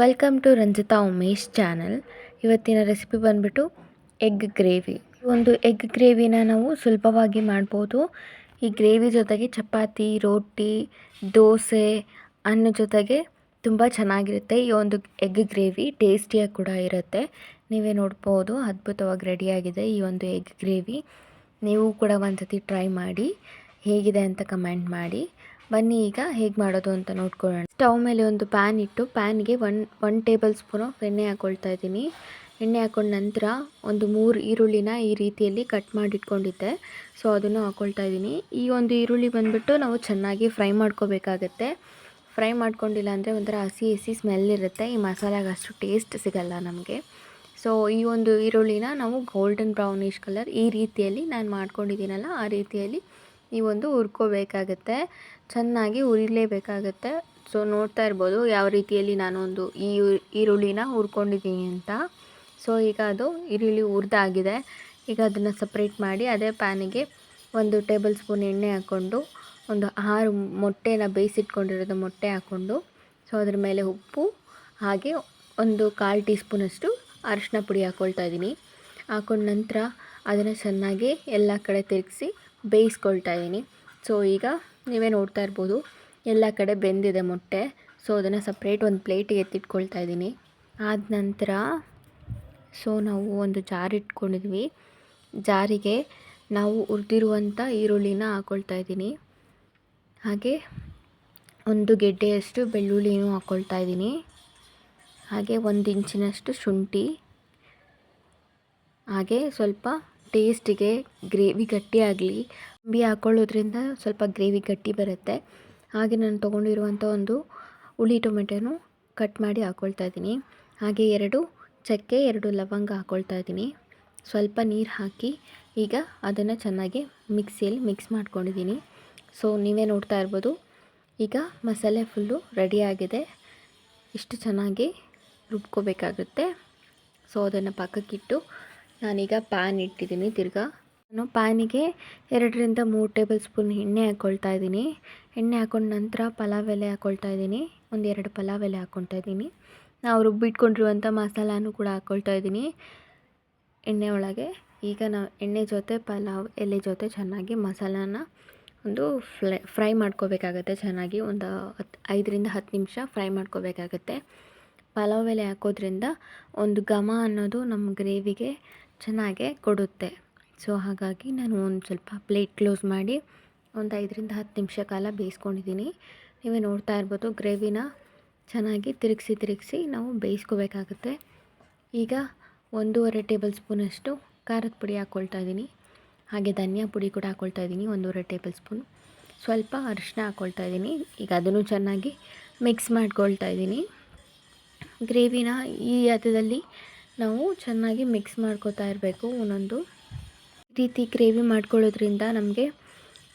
Welcome to Ranjita Umesh channel ಇವತ್ತಿನ recipe ಬಂದುಬಿಟ್ಟು egg gravy ಒಂದು ಎಗ್ ಗ್ರೇವಿನ ನಾವು ಸುಲಭವಾಗಿ ಮಾಡ್ಬೋದು. ಈ ಗ್ರೇವಿ ಜೊತೆಗೆ ಚಪಾತಿ, ರೋಟಿ, ದೋಸೆ ಅನ್ನ ಜೊತೆಗೆ ತುಂಬ ಚೆನ್ನಾಗಿರುತ್ತೆ. ಈ ಒಂದು ಎಗ್ ಗ್ರೇವಿ ಟೇಸ್ಟಿಯಾಗಿ ಕೂಡ ಇರುತ್ತೆ. ನೀವೇ ನೋಡ್ಬೋದು, ಅದ್ಭುತವಾಗಿ ರೆಡಿಯಾಗಿದೆ ಈ ಒಂದು ಎಗ್ ಗ್ರೇವಿ ನೀವು ಕೂಡ ಒಂದು ಸತಿ ಟ್ರೈ ಮಾಡಿ, ಹೇಗಿದೆ ಅಂತ ಕಮೆಂಟ್ ಮಾಡಿ. ಬನ್ನಿ ಈಗ ಹೇಗೆ ಮಾಡೋದು ಅಂತ ನೋಡ್ಕೊಳ್ಳೋಣ. ಸ್ಟವ್ ಮೇಲೆ ಒಂದು ಪ್ಯಾನ್ ಇಟ್ಟು ಪ್ಯಾನ್ಗೆ one one tablespoon of ಎಣ್ಣೆ ಹಾಕ್ಕೊಳ್ತಾ ಇದ್ದೀನಿ. ಎಣ್ಣೆ ಹಾಕೊಂಡ ನಂತರ ಒಂದು ಮೂರು ಈರುಳ್ಳಿನ ಈ ರೀತಿಯಲ್ಲಿ ಕಟ್ ಮಾಡಿಟ್ಕೊಂಡಿದ್ದೆ ಸೊ, ಅದನ್ನು ಹಾಕ್ಕೊಳ್ತಾ ಇದ್ದೀನಿ. ಈ ಒಂದು ಈರುಳ್ಳಿ ಬಂದುಬಿಟ್ಟು ನಾವು ಚೆನ್ನಾಗಿ ಫ್ರೈ ಮಾಡ್ಕೋಬೇಕಾಗತ್ತೆ. ಫ್ರೈ ಮಾಡ್ಕೊಂಡಿಲ್ಲ ಅಂದರೆ ಒಂಥರ ಹಸಿ ಹಸಿ ಸ್ಮೆಲ್ ಇರುತ್ತೆ. ಈ ಮಸಾಲಾಗೆ ಅಷ್ಟು ಟೇಸ್ಟ್ ಸಿಗಲ್ಲ ನಮಗೆ. ಸೊ, ಈ ಒಂದು ಈರುಳ್ಳಿನ ನಾವು ಗೋಲ್ಡನ್ ಬ್ರೌನಿಷ್ ಕಲರ್ ಈ ರೀತಿಯಲ್ಲಿ ನಾನು ಮಾಡ್ಕೊಂಡಿದ್ದೀನಲ್ಲ, ಆ ರೀತಿಯಲ್ಲಿ ಈ ಒಂದು ಹುರ್ಕೋಬೇಕಾಗತ್ತೆ. ಚೆನ್ನಾಗಿ ಹುರಿಲೇಬೇಕಾಗತ್ತೆ ಸೊ ನೋಡ್ತಾ ಇರ್ಬೋದು ಯಾವ ರೀತಿಯಲ್ಲಿ ನಾನೊಂದು ಈ ಈರುಳ್ಳಿನ ಹುರ್ಕೊಂಡಿದ್ದೀನಿ ಅಂತ. ಸೊ ಈಗ ಅದು ಈರುಳ್ಳಿ ಹುರಿದಾಗಿದೆ. ಈಗ ಅದನ್ನು ಸಪ್ರೇಟ್ ಮಾಡಿ ಅದೇ ಪ್ಯಾನಿಗೆ ಒಂದು ಟೇಬಲ್ ಸ್ಪೂನ್ ಎಣ್ಣೆ ಹಾಕ್ಕೊಂಡು, ಒಂದು ಆರು ಮೊಟ್ಟೆನ ಬೇಯಿಸಿಟ್ಕೊಂಡಿರೋದು ಮೊಟ್ಟೆ ಹಾಕ್ಕೊಂಡು ಸೊ ಅದ್ರ ಮೇಲೆ ಉಪ್ಪು, ಹಾಗೆ ಒಂದು ಕಾಲು ಟೀ ಸ್ಪೂನಷ್ಟು ಅರಿಶಿನ ಪುಡಿ ಹಾಕ್ಕೊಳ್ತಾ ಇದ್ದೀನಿ. ಹಾಕೊಂಡ ನಂತರ ಅದನ್ನು ಚೆನ್ನಾಗಿ ಎಲ್ಲ ಕಡೆ ತಿರುಗಿಸಿ ಬೇಯಿಸ್ಕೊಳ್ತಾ ಇದ್ದೀನಿ. ಸೊ ಈಗ ನೀವೇ ನೋಡ್ತಾ ಇರ್ಬೋದು. ಎಲ್ಲ ಕಡೆ ಬೆಂದಿದೆ ಮೊಟ್ಟೆ. ಸೊ ಅದನ್ನು ಸಪ್ರೇಟ್ ಒಂದು ಪ್ಲೇಟಿಗೆ ಎತ್ತಿಟ್ಕೊಳ್ತಾ ಇದ್ದೀನಿ. ಆದ ನಂತರ ಸೊ ನಾವು ಒಂದು ಜಾರ್ ಇಟ್ಕೊಂಡಿದ್ವಿ. ಜಾರಿಗೆ ನಾವು ಉರಿದಿರುವಂಥ ಈರುಳ್ಳಿನ ಹಾಕ್ಕೊಳ್ತಾ ಇದ್ದೀನಿ. ಹಾಗೆ ಒಂದು ಗೆಡ್ಡೆಯಷ್ಟು ಬೆಳ್ಳುಳ್ಳಿನೂ ಹಾಕ್ಕೊಳ್ತಾ ಇದ್ದೀನಿ. ಹಾಗೆ ಒಂದು ಇಂಚಿನಷ್ಟು ಶುಂಠಿ. ಹಾಗೆ ಸ್ವಲ್ಪ ಟೇಸ್ಟಿಗೆ ಗ್ರೇವಿ ಗಟ್ಟಿಯಾಗಲಿ ಬಿ ಹಾಕ್ಕೊಳ್ಳೋದ್ರಿಂದ ಸ್ವಲ್ಪ ಗ್ರೇವಿ ಗಟ್ಟಿ ಬರುತ್ತೆ. ಹಾಗೆ ನಾನು ತೊಗೊಂಡಿರುವಂಥ ಒಂದು ಹುಳಿ ಟೊಮೆಟೊನು ಕಟ್ ಮಾಡಿ ಹಾಕ್ಕೊಳ್ತಾ ಇದ್ದೀನಿ. ಹಾಗೆ ಎರಡು ಚಕ್ಕೆ, ಎರಡು ಲವಂಗ ಹಾಕ್ಕೊಳ್ತಾ ಇದ್ದೀನಿ. ಸ್ವಲ್ಪ ನೀರು ಹಾಕಿ ಈಗ ಅದನ್ನು ಚೆನ್ನಾಗಿ ಮಿಕ್ಸಿಯಲ್ಲಿ ಮಿಕ್ಸ್ ಮಾಡ್ಕೊಂಡಿದ್ದೀನಿ. ಸೊ, ನೀವೇ ನೋಡ್ತಾ ಇರ್ಬೋದು. ಈಗ ಮಸಾಲೆ ಫುಲ್ಲು ರೆಡಿಯಾಗಿದೆ ಇಷ್ಟು ಚೆನ್ನಾಗಿ ರುಬ್ಕೋಬೇಕಾಗುತ್ತೆ. ಸೊ, ಅದನ್ನು ಪಕ್ಕಕ್ಕಿಟ್ಟು ನಾನೀಗ ಪ್ಯಾನ್ ಇಟ್ಟಿದ್ದೀನಿ ತಿರ್ಗಾ. ನಾನು ಪ್ಯಾನಿಗೆ ಎರಡರಿಂದ ಮೂರು ಟೇಬಲ್ ಸ್ಪೂನ್ ಎಣ್ಣೆ ಹಾಕ್ಕೊಳ್ತಾ ಇದ್ದೀನಿ. ಎಣ್ಣೆ ಹಾಕೊಂಡ ನಂತರ ಪಲಾವ್ ಎಲೆ ಹಾಕ್ಕೊಳ್ತಾ ಇದ್ದೀನಿ. ಒಂದೆರಡು ಪಲಾವ್ ಎಲೆ ಹಾಕ್ಕೊಳ್ತಾ ಇದ್ದೀನಿ. ನಾವು ರುಬ್ಬಿಟ್ಕೊಂಡಿರುವಂಥ ಮಸಾಲಾನು ಕೂಡ ಹಾಕ್ಕೊಳ್ತಾ ಇದ್ದೀನಿ. ಎಣ್ಣೆ ಒಳಗೆ ಈಗ ನಾವು ಎಣ್ಣೆ ಜೊತೆ ಪಲಾವ್ ಎಲೆ ಜೊತೆ ಚೆನ್ನಾಗಿ ಮಸಾಲಾನ ಒಂದು ಫ್ರೈ ಫ್ರೈ ಮಾಡ್ಕೋಬೇಕಾಗತ್ತೆ ಚೆನ್ನಾಗಿ ಒಂದು ಹತ್ತು ಐದರಿಂದ ಹತ್ತು ನಿಮಿಷ ಫ್ರೈ ಮಾಡ್ಕೋಬೇಕಾಗತ್ತೆ. ಪಲಾವ್ ಎಲೆ ಹಾಕೋದ್ರಿಂದ ಒಂದು ಘಮ ಅನ್ನೋದು ನಮ್ಮ ಗ್ರೇವಿಗೆ ಚೆನ್ನಾಗೆ ಕೊಡುತ್ತೆ. ಸೊ ಹಾಗಾಗಿ ನಾನು ಒಂದು ಸ್ವಲ್ಪ ಪ್ಲೇಟ್ ಕ್ಲೋಸ್ ಮಾಡಿ ಒಂದು ಐದರಿಂದ ಹತ್ತು ನಿಮಿಷ ಕಾಲ ಬೇಯಿಸ್ಕೊಂಡಿದ್ದೀನಿ. ನೀವೇ ನೋಡ್ತಾ ಇರ್ಬೋದು ಗ್ರೇವಿನ ಚೆನ್ನಾಗಿ ತಿರುಗಿಸಿ ತಿರುಗಿಸಿ ನಾವು ಬೇಯಿಸ್ಕೋಬೇಕಾಗುತ್ತೆ. ಈಗ ಒಂದೂವರೆ ಟೇಬಲ್ ಸ್ಪೂನಷ್ಟು ಖಾರದ ಪುಡಿ ಹಾಕ್ಕೊಳ್ತಾ ಇದ್ದೀನಿ. ಹಾಗೆ ಧನಿಯಾ ಪುಡಿ ಕೂಡ ಹಾಕ್ಕೊಳ್ತಾ ಇದ್ದೀನಿ ಒಂದೂವರೆ ಟೇಬಲ್ ಸ್ಪೂನ್. ಸ್ವಲ್ಪ ಅರಿಶಿನ ಹಾಕ್ಕೊಳ್ತಾ ಇದ್ದೀನಿ. ಈಗ ಅದನ್ನು ಚೆನ್ನಾಗಿ ಮಿಕ್ಸ್ ಮಾಡ್ಕೊಳ್ತಾ ಇದ್ದೀನಿ. ಗ್ರೇವಿನ ಈ ಹದದಲ್ಲಿ ನಾವು ಚೆನ್ನಾಗಿ ಮಿಕ್ಸ್ ಮಾಡ್ಕೋತಾ ಇರಬೇಕು ಒಂದೊಂದು ರೀತಿ ಗ್ರೇವಿ ಮಾಡ್ಕೊಳ್ಳೋದ್ರಿಂದ ನಮಗೆ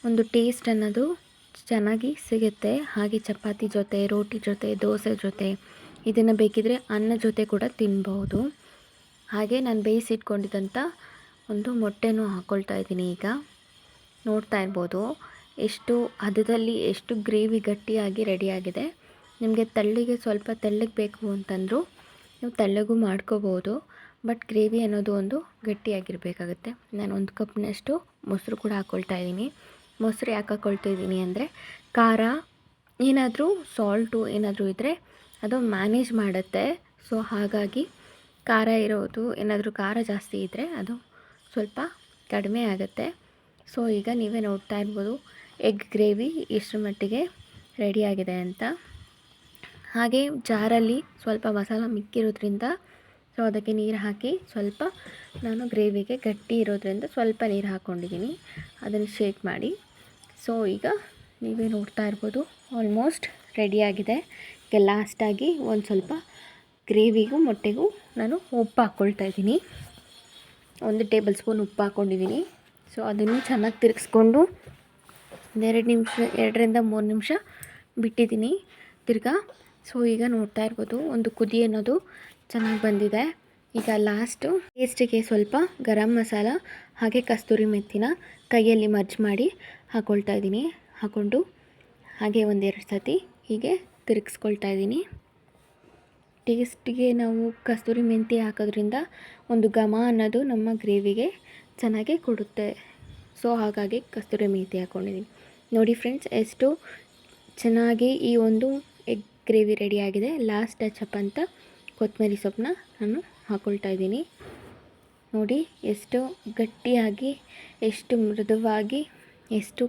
ಒಂದು ಟೇಸ್ಟ್ ಅನ್ನೋದು ಚೆನ್ನಾಗಿ ಸಿಗುತ್ತೆ. ಹಾಗೆ ಚಪಾತಿ ಜೊತೆ, ರೋಟಿ ಜೊತೆ, ದೋಸೆ ಜೊತೆ ಇದನ್ನು ಬೇಕಿದ್ರೆ ಅನ್ನ ಜೊತೆ ಕೂಡ ತಿನ್ಬೋದು ಹಾಗೆ ನಾನು ಬೇಯಿಸಿಟ್ಕೊಂಡಿದ್ದಂಥ ಒಂದು ಮೊಟ್ಟೆನೂ ಹಾಕ್ಕೊಳ್ತಾ ಇದ್ದೀನಿ ಈಗ. ನೋಡ್ತಾ ಇರ್ಬೋದು. ಎಷ್ಟು ಹದದಲ್ಲಿ ಎಷ್ಟು ಗ್ರೇವಿ ಗಟ್ಟಿಯಾಗಿ ರೆಡಿಯಾಗಿದೆ. ನಿಮಗೆ ತಳ್ಳಿಗೆ ಸ್ವಲ್ಪ ತೆಳ್ಳಗೆ ಬೇಕು ಅಂತಂದರೂ ನೀವು ತಳ್ಳಗೂ ಮಾಡ್ಕೋಬೋದು. ಬಟ್ ಗ್ರೇವಿ ಅನ್ನೋದು ಒಂದು ಗಟ್ಟಿಯಾಗಿರಬೇಕಾಗುತ್ತೆ. ನಾನು ಒಂದು ಕಪ್ನಷ್ಟು ಮೊಸರು ಕೂಡ ಹಾಕ್ಕೊಳ್ತಾ ಇದ್ದೀನಿ. ಮೊಸರು ಯಾಕೆ ಹಾಕ್ಕೊಳ್ತಾ ಇದ್ದೀನಿ ಅಂದರೆ ಖಾರ, ಏನಾದರೂ ಸಾಲ್ಟು ಏನಾದರೂ ಇದ್ದರೆ ಅದು ಮ್ಯಾನೇಜ್ ಮಾಡುತ್ತೆ. ಸೊ ಹಾಗಾಗಿ ಖಾರ ಇರೋದು, ಏನಾದರೂ ಖಾರ ಜಾಸ್ತಿ ಇದ್ದರೆ ಅದು ಸ್ವಲ್ಪ ಕಡಿಮೆ ಆಗುತ್ತೆ. ಸೊ ಈಗ ನೀವೇ ನೋಡ್ತಾ ಇರ್ಬೋದು ಎಗ್ ಗ್ರೇವಿ ಇಷ್ಟರ ಮಟ್ಟಿಗೆ ರೆಡಿಯಾಗಿದೆ ಅಂತ. ಹಾಗೆ ಜಾರಲ್ಲಿ ಸ್ವಲ್ಪ ಮಸಾಲ ಮಿಕ್ಕಿರೋದ್ರಿಂದ ಸೊ ಅದಕ್ಕೆ ನೀರು ಹಾಕಿ ಸ್ವಲ್ಪ ನಾನು ಗ್ರೇವಿಗೆ ಗಟ್ಟಿ ಇರೋದರಿಂದ ಸ್ವಲ್ಪ ನೀರು ಹಾಕ್ಕೊಂಡಿದ್ದೀನಿ. ಅದನ್ನು ಶೇಕ್ ಮಾಡಿ. ಸೊ ಈಗ ನೀವೇ ನೋಡ್ತಾ ಇರ್ಬೋದು, ಆಲ್ಮೋಸ್ಟ್ ರೆಡಿಯಾಗಿದೆ ಈಗ ಲಾಸ್ಟಾಗಿ ಒಂದು ಸ್ವಲ್ಪ ಗ್ರೇವಿಗೂ ಮೊಟ್ಟೆಗೂ ನಾನು ಉಪ್ಪು ಹಾಕ್ಕೊಳ್ತಾ ಇದ್ದೀನಿ. ಒಂದು ಟೇಬಲ್ ಸ್ಪೂನ್ ಉಪ್ಪು ಹಾಕ್ಕೊಂಡಿದ್ದೀನಿ ಸೊ ಅದನ್ನು ಚೆನ್ನಾಗಿ ತಿರುಗಿಸ್ಕೊಂಡು ಒಂದೆರಡು ನಿಮಿಷ, ಎರಡರಿಂದ ಮೂರು ನಿಮಿಷ ಬಿಟ್ಟಿದ್ದೀನಿ ತಿರ್ಗಾ. ಸೊ ಈಗ ನೋಡ್ತಾ ಇರ್ಬೋದು, ಒಂದು ಕುದಿ ಅನ್ನೋದು ಚೆನ್ನಾಗಿ ಬಂದಿದೆ. ಈಗ ಲಾಸ್ಟು ಟೇಸ್ಟಿಗೆ ಸ್ವಲ್ಪ ಗರಂ ಮಸಾಲ, ಹಾಗೆ ಕಸ್ತೂರಿ ಮೆತ್ತಿನ ಕೈಯಲ್ಲಿ ಮರ್ಜ್ ಮಾಡಿ ಹಾಕ್ಕೊಳ್ತಾ ಇದ್ದೀನಿ. ಹಾಕ್ಕೊಂಡು ಹಾಗೆ ಒಂದೆರಡು ಸತಿ ಹೀಗೆ ತಿರುಗಿಸ್ಕೊಳ್ತಾ ಇದ್ದೀನಿ. ಟೇಸ್ಟಿಗೆ ನಾವು ಕಸ್ತೂರಿ ಮೆಂತಿ ಹಾಕೋದ್ರಿಂದ ಒಂದು ಘಮ ಅನ್ನೋದು ನಮ್ಮ ಗ್ರೇವಿಗೆ ಚೆನ್ನಾಗಿ ಕೊಡುತ್ತೆ. ಸೊ ಹಾಗಾಗಿ ಕಸ್ತೂರಿ ಮೆಂತಿ ಹಾಕ್ಕೊಂಡಿದ್ದೀನಿ ನೋಡಿ ಫ್ರೆಂಡ್ಸ್ ಎಷ್ಟು ಚೆನ್ನಾಗಿ ಈ ಒಂದು ಎಗ್ ಗ್ರೇವಿ ರೆಡಿಯಾಗಿದೆ ಲಾಸ್ಟ್ ಅಪ್ ಅಂತ ಕೊತ್ತಂಬರಿ ಸೊಪ್ಪನ್ನ ನಾನು ಹಾಕೊಳ್ತಾ ಇದ್ದೀನಿ. ನೋಡಿ ಎಷ್ಟು ಗಟ್ಟಿಯಾಗಿ, ಎಷ್ಟು ಮೃದುವಾಗಿ, ಎಷ್ಟು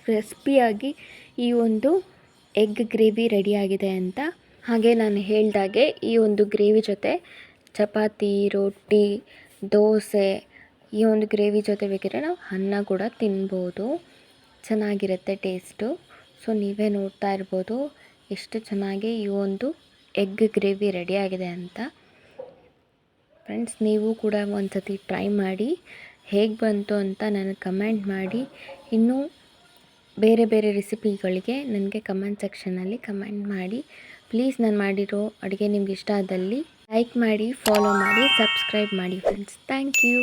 ಕ್ರಿಸ್ಪಿಯಾಗಿ ಈ ಒಂದು ಎಗ್ ಗ್ರೇವಿ ರೆಡಿಯಾಗಿದೆ ಅಂತ. ಹಾಗೆ ನಾನು ಹೇಳಿದಾಗೆ ಈ ಒಂದು ಗ್ರೇವಿ ಜೊತೆ ಚಪಾತಿ, ರೊಟ್ಟಿ, ದೋಸೆ, ಈ ಒಂದು ಗ್ರೇವಿ ಜೊತೆ ಬೇಕಿದ್ರೆ ನಾವು ಅನ್ನ ಕೂಡ ತಿನ್ಬೋದು. ಚೆನ್ನಾಗಿರುತ್ತೆ ಟೇಸ್ಟು. ಸೊ ನೀವೇ ನೋಡ್ತಾ ಇರ್ಬೋದು ಎಷ್ಟು ಚೆನ್ನಾಗಿ ಈ ಒಂದು ಎಗ್ ಗ್ರೇವಿ ರೆಡಿಯಾಗಿದೆ ಅಂತ. ಫ್ರೆಂಡ್ಸ್, ನೀವು ಕೂಡ ಒಂದ್ಸತಿ ಟ್ರೈ ಮಾಡಿ, ಹೇಗೆ ಬಂತು ಅಂತ ನನಗೆ ಕಮೆಂಟ್ ಮಾಡಿ. ಇನ್ನೂ ಬೇರೆ ಬೇರೆ ರೆಸಿಪಿಗಳಿಗೆ ನನಗೆ ಕಮೆಂಟ್ ಸೆಕ್ಷನಲ್ಲಿ ಕಮೆಂಟ್ ಮಾಡಿ. ಪ್ಲೀಸ್, ನಾನು ಮಾಡಿರೋ ಅಡುಗೆ ನಿಮ್ಗೆ ಇಷ್ಟ ಆದಲ್ಲಿ ಲೈಕ್ ಮಾಡಿ, ಫಾಲೋ ಮಾಡಿ, ಸಬ್ಸ್ಕ್ರೈಬ್ ಮಾಡಿ, ಫ್ರೆಂಡ್ಸ್. Thank you.